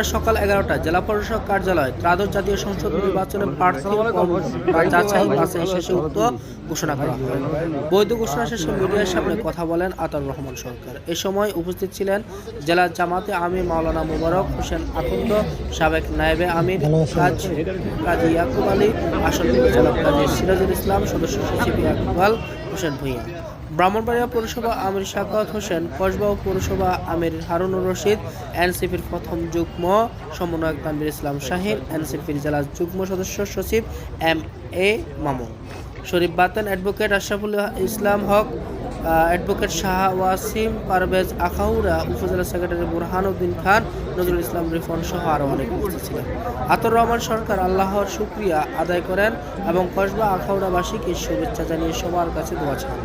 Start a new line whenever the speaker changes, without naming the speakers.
শুক্রবার সকাল এগারোটায় জেলা প্রশাসক কার্যালয় ত্রাদশ জাতীয় সংসদ নির্বাচনে প্রার্থী শেষে উক্ত ঘোষণা করা হয়। বৈধ ঘোষণা শেষে মিডিয়ার সামনে কথা বলেন আতার রহমান সরকার। এ সময় উপস্থিত ছিলেন জেলা জামাতে আমির মাওলানা মুবারক হোসেন আকুন্দ সাবেক নায়েবে আমির কাজ ইয়াকুব আলী আসন পরিচালক কাজী সিরাজুল ইসলাম, সদস্য সচিব ইয়াকুবাল হোসেন ভূঁইয়া। ব্রাহ্মণবাড়িয়া পৌরসভা আমির শাকাত হোসেন কসবাও পৌরসভা আমির হারুনুর রশিদ, এনসিপির প্রথম যুগ্ম সমন্বয়ক তানবির ইসলাম শাহিন, এনসিপির জেলা যুগ্ম সদস্য সচিব M A Mamun. Sharif Baten advocate Ashraful Islam Haque advocate Shah Wasim Parvez Akhaura, উপজেলা সেক্রেটারি বুরহানউদ্দিন খান, নজরুল ইসলাম রিফন সহ আরও অনেক উপস্থিত ছিলেন। আতর রহমান সরকার আল্লাহর শুক্রিয়া আদায় করেন এবং কসবা আখাউরাবাসীকে শুভেচ্ছা জানিয়ে সবার কাছে দোয়া চান।